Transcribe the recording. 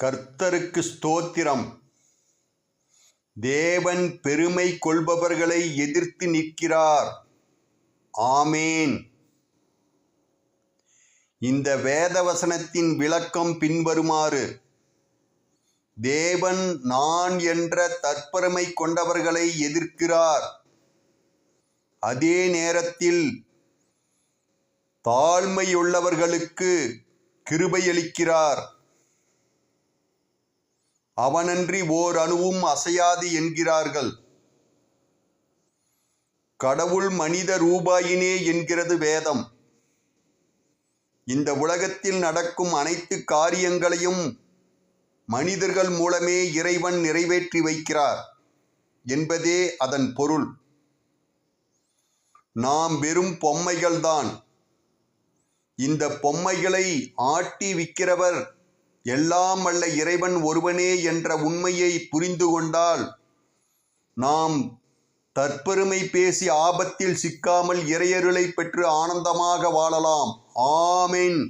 கர்த்தருக்கு ஸ்தோத்திரம். தேவன் பெருமை கொள்பவர்களை எதிர்த்து நிற்கிறார். ஆமேன். இந்த வேதவசனத்தின் விளக்கம் பின்வருமாறு தேவன் நான் என்ற தற்பெருமை கொண்டவர்களை எதிர்க்கிறார். அதே நேரத்தில் தாழ்மையுள்ளவர்களுக்கு கிருபையளிக்கிறார். அவனன்றி ஓர் அணுவும் அசையாது என்கிறார்கள். கடவுள் மனித ரூபாயினே என்கிறது வேதம். இந்த உலகத்தில் நடக்கும் அனைத்து காரியங்களையும் மனிதர்கள் மூலமே இறைவன் நிறைவேற்றி வைக்கிறார் என்பதே அதன் பொருள். நாம் வெறும் பொம்மைகள்தான். இந்த பொம்மைகளை ஆட்டி விற்கிறவர் எல்லாம் வல்ல இறைவன் ஒருவனே என்ற உண்மையை புரிந்து கொண்டால் நாம் தற்பெருமை பேசி ஆபத்தில் சிக்காமல் இறையருளை பெற்று ஆனந்தமாக வாழலாம். ஆமீன்.